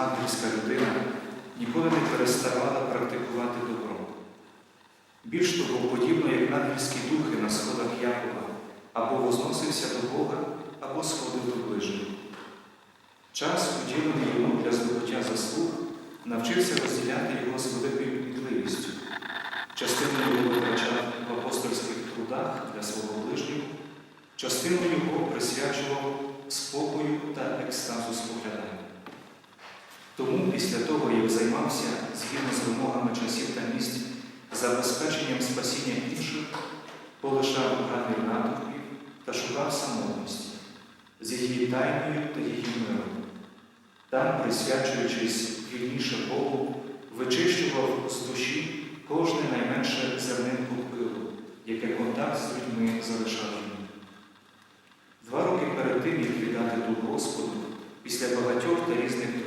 ангельська людина ніколи не переставала практикувати добро. Більш того, подібно як ангельські духи на сходах Якова або возносився до Бога, або сходив до ближнього. Час, уділений йому для здобуття заслуг, навчився розділяти його з великою кмітливістю. Частину його витрачав в апостольських трудах для свого ближнього, частину його присвячував спокою та екстазу споглядання. Тому після того, як займався згідно з вимогами часів та місць забезпеченням спасіння інших, полишав гамір натовпів та шукав самотності з її тайною та її миром. Там, присвячуючись вільніше Богу, вичищував з душі кожне найменше зернинку пилу, яке контакт з людьми залишав йому. Два роки перед тим, як віддати Дух Господу, після багатьох та різних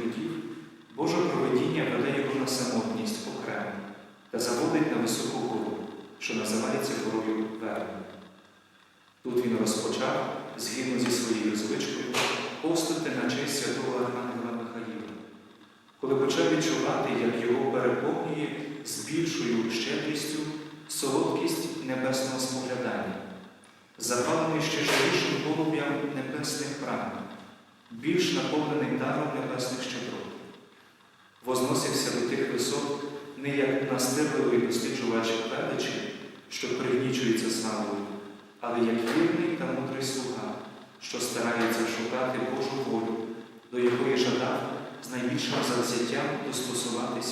Тут він розпочав, згідно зі своєю звичкою, постати на честь святого Архангела Михаїла, коли почав відчувати, як його переповнює з більшою щедрістю солодкість небесного споглядання, запалений ще живішим голуб'ям небесних прагнень, більш наповнений даром небесних щедрот. Возносився до тих висот не як настирливий досліджувач величі, що пригнічується славою, але як вірний та мудрий слуга, що старається шукати Божу волю, до якої жадав з найбільшим завзяттям цілком.